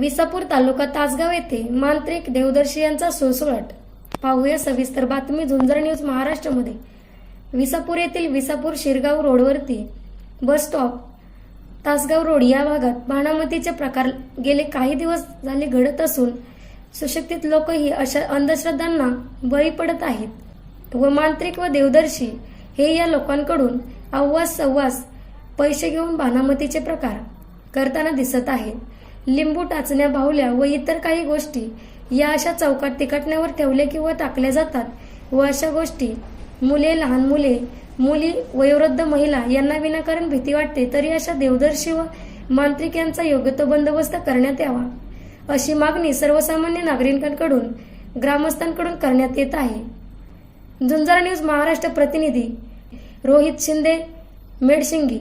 विसापूर तालुका तासगाव येथे मांत्रिक देवदर्शी यांचा सुळसुळाट पाहूया सविस्तर बातमी झुंजर न्यूज महाराष्ट्रामध्ये. विसापूर येथील विसापूर शिरगाव रोडवरती बस स्टॉप तासगाव रोड या भागात भानामतीचे प्रकार गेले काही दिवस झाले घडत असून सुशिक्षित लोकही अशा अंधश्रद्धांना बळी पडत आहेत. व मांत्रिक व देवदर्शी हे या लोकांकडून अव्वास सव्वास पैसे घेऊन भानामतीचे प्रकार करताना दिसत आहेत. लिंबू टाचण्या बाहुल्या व इतर काही गोष्टी या अशा चौकात तिकटण्यावर ठेवल्या किंवा टाकल्या जातात व अशा गोष्टी मुले लहान मुले मुली वयोवृद्ध महिला यांना विनाकारण भीती वाटते तरी अशा देवदर्शी व मांत्रिक यांचा योग्य तो बंदोबस्त करण्यात यावा. अशी मागणी सर्वसामान्य नागरिकांकडून ग्रामस्थांकडून करण्यात येत आहे. झुंजार न्यूज महाराष्ट्र प्रतिनिधी रोहित शिंदे मेडशिंगी